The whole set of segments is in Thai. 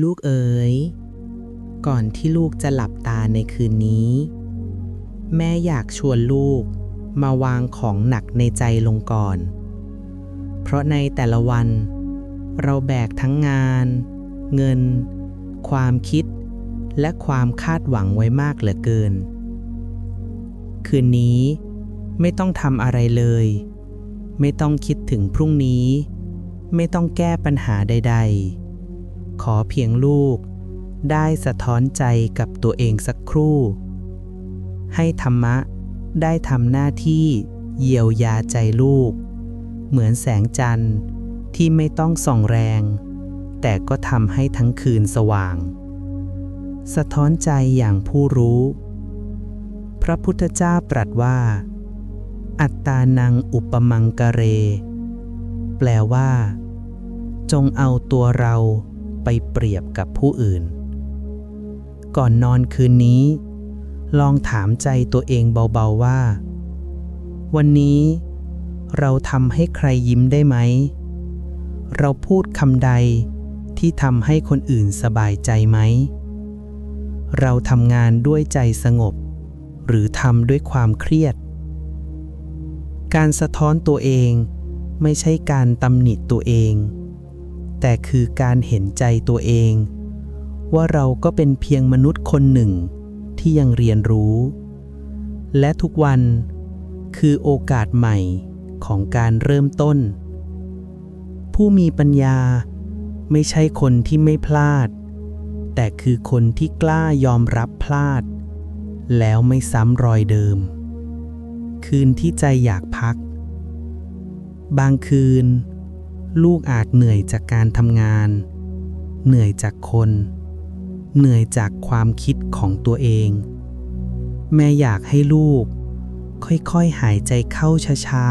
ลูกเอ๋ย ก่อนที่ลูกจะหลับตาในคืนนี้ แม่อยากชวนลูกมาวางของหนักในใจลงก่อน เพราะในแต่ละวัน เราแบกทั้งงาน เงิน ความคิด และความคาดหวังไว้มากเหลือเกิน คืนนี้ไม่ต้องทำอะไรเลย ไม่ต้องคิดถึงพรุ่งนี้ ไม่ต้องแก้ปัญหาใด ๆ ขอเพียงลูก ได้สะท้อนใจกับตัวเองสักครู่ ให้ธรรมะได้ทำหน้าที่เยียวยาใจลูก เหมือนแสงจันทร์ที่ไม่ต้องส่องแรง แต่ก็ทำให้ทั้งคืนสว่าง สะท้อนใจอย่างผู้รู้ พระพุทธเจ้าตรัสว่า อัตตานังอุปมังกะเร แปลว่า จงเอาตัวเรา ไปเปรียบกับผู้อื่น ก่อนนอนคืนนี้ ลองถามใจตัวเองเบาๆว่า วันนี้เราทำให้ใครยิ้มได้ไหม เราพูดคำใดที่ทำให้คนอื่นสบายใจไหม เราทำงานด้วยใจสงบ หรือทำด้วยความเครียด การสะท้อนตัวเองไม่ใช่การตำหนิตัวเอง แต่คือการเห็นใจตัวเอง ว่าเราก็เป็นเพียงมนุษย์คนหนึ่งที่ยังเรียนรู้ และทุกวันคือโอกาสใหม่ของการเริ่มต้น ผู้มีปัญญาไม่ใช่คนที่ไม่พลาด แต่คือคนที่กล้ายอมรับพลาด แล้วไม่ซ้ำรอยเดิม คืนที่ใจอยากพัก บางคืน ลูกอาจเหนื่อยจากการทำงาน เหนื่อยจากคน เหนื่อยจากความคิดของตัวเอง แม่อยากให้ลูก ค่อยๆหายใจเข้าช้า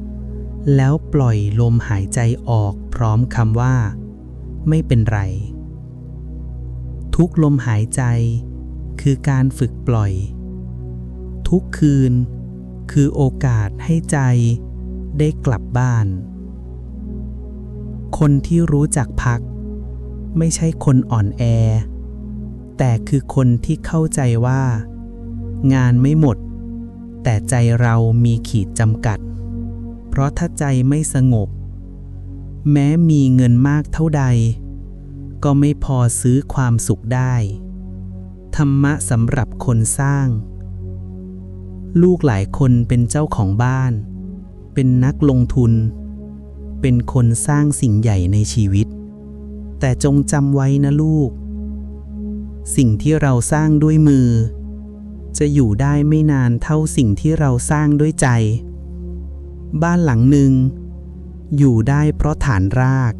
ๆ แล้วปล่อยลมหายใจออกพร้อมคำว่า ไม่เป็นไร ทุกลมหายใจคือการฝึกปล่อย ทุกคืนคือโอกาสให้ใจได้กลับบ้าน คนที่รู้จักพัก ไม่ใช่คนอ่อนแอ แต่คือคนที่เข้าใจว่า งานไม่หมด แต่ใจเรามีขีดจำกัด เพราะถ้าใจไม่สงบ แม้มีเงินมากเท่าใด ก็ไม่พอซื้อความสุขได้ ธรรมะสำหรับคนสร้าง ลูกหลายคนเป็นเจ้าของบ้าน เป็นนักลงทุน เป็นคนสร้างสิ่งใหญ่ในชีวิต แต่จงจำไว้นะลูก สิ่งที่เราสร้างด้วยมือ จะอยู่ได้ไม่นานเท่าสิ่งที่เราสร้างด้วยใจ บ้านหลังหนึ่ง อยู่ได้เพราะฐานราก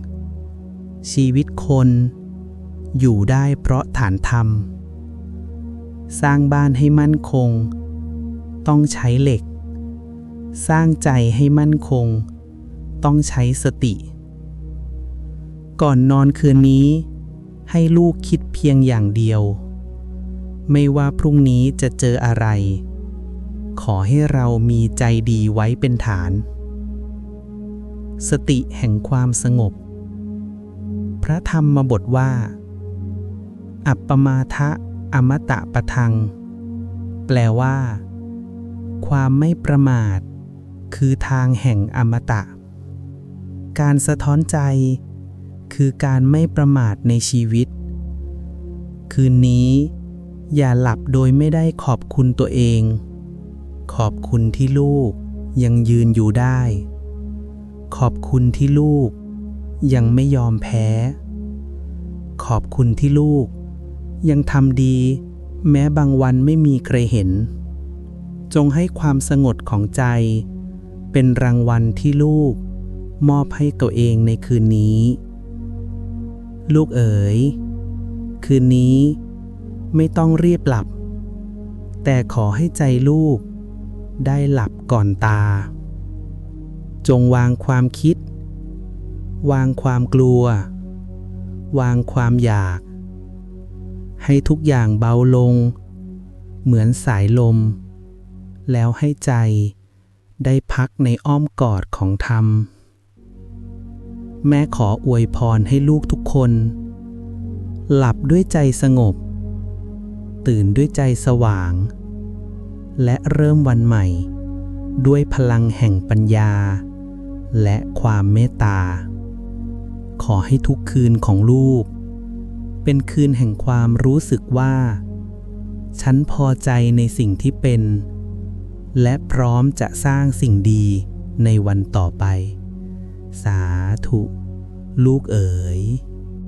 ชีวิตคน อยู่ได้เพราะฐานธรรม สร้างบ้านให้มั่นคง ต้องใช้เหล็ก สร้างใจให้มั่นคง ต้องใช้สติ ก่อนนอนคืนนี้ ให้ลูกคิดเพียงอย่างเดียว ไม่ว่าพรุ่งนี้จะเจออะไร ขอให้เรามีใจดีไว้เป็นฐาน สติแห่งความสงบ พระธรรมบทว่า อัปปมาทะอมตะปะทัง แปลว่า ความไม่ประมาท คือทางแห่งอมตะ การสะท้อนใจ คือการไม่ประมาทในชีวิต คืนนี้อย่าหลับโดยไม่ได้ขอบคุณตัวเอง ขอบคุณที่ลูกยังยืนอยู่ได้ ขอบคุณที่ลูกยังไม่ยอมแพ้ ขอบคุณที่ลูก ยังทำดี แม้บางวันไม่มีใครเห็น จงให้ความสงบของใจ เป็นรางวัลที่ลูก มอบให้ตัวเองในคืนนี้ ลูกเอ๋ย คืนนี้ไม่ต้องรีบหลับ แต่ขอให้ใจลูก ได้หลับก่อนตา จงวางความคิด วางความกลัว วางความอยาก ให้ทุกอย่างเบาลง เหมือนสายลม แล้วให้ใจได้พักในอ้อมกอดของธรรม แม่ขออวยพรให้ลูกทุกคน หลับด้วยใจสงบ ตื่นด้วยใจสว่าง และเริ่มวันใหม่ ด้วยพลังแห่งปัญญา และความเมตตา ขอให้ทุกคืนของลูก เป็นคืนแห่งความรู้สึกว่า ฉันพอใจในสิ่งที่เป็น และพร้อมจะสร้างสิ่งดีในวันต่อไป สา ธุ ลูกเอ๋ย